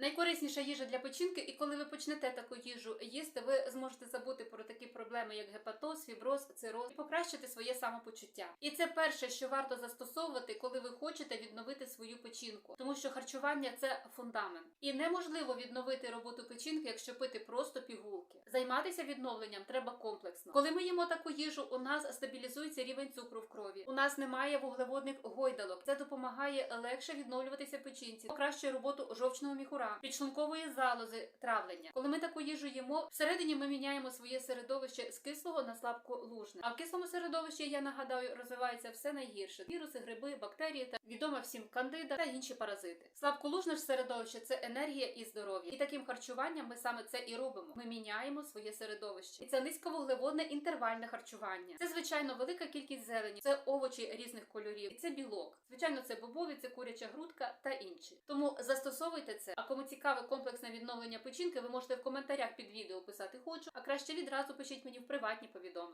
Найкорисніша їжа для печінки, і коли ви почнете таку їжу їсти, ви зможете забути про такі проблеми, як гепатоз, фіброз, цироз і покращити своє самопочуття. І це перше, що варто застосовувати, коли ви хочете відновити свою печінку, тому що харчування це фундамент. І неможливо відновити роботу печінки, якщо пити просто пігулки. Займатися відновленням треба комплексно. Коли ми їмо таку їжу, у нас стабілізується рівень цукру в крові. У нас немає вуглеводних гойдалок. Це допомагає легше відновлюватися печінці, покращує роботу жовчного міхура, підшлункової залози, травлення. Коли ми таку їжу їмо, всередині ми міняємо своє середовище з кислого на слабколужне. А в кислому середовищі, я нагадаю, розвивається все найгірше: віруси, гриби, бактерії та відома всім кандида та інші паразити. Слабколужне ж середовище це енергія і здоров'я. І таким харчуванням ми саме це і робимо. Ми міняємо своє середовище. І це низьковуглеводне інтервальне харчування. Це звичайно велика кількість зелені, це овочі різних кольорів, і це білок. Звичайно, це бобові, це куряча грудка та інші. Тому застосовуйте це. А кому цікаве комплексне відновлення печінки, ви можете в коментарях під відео писати хочу, а краще відразу пишіть мені в приватні повідомлення.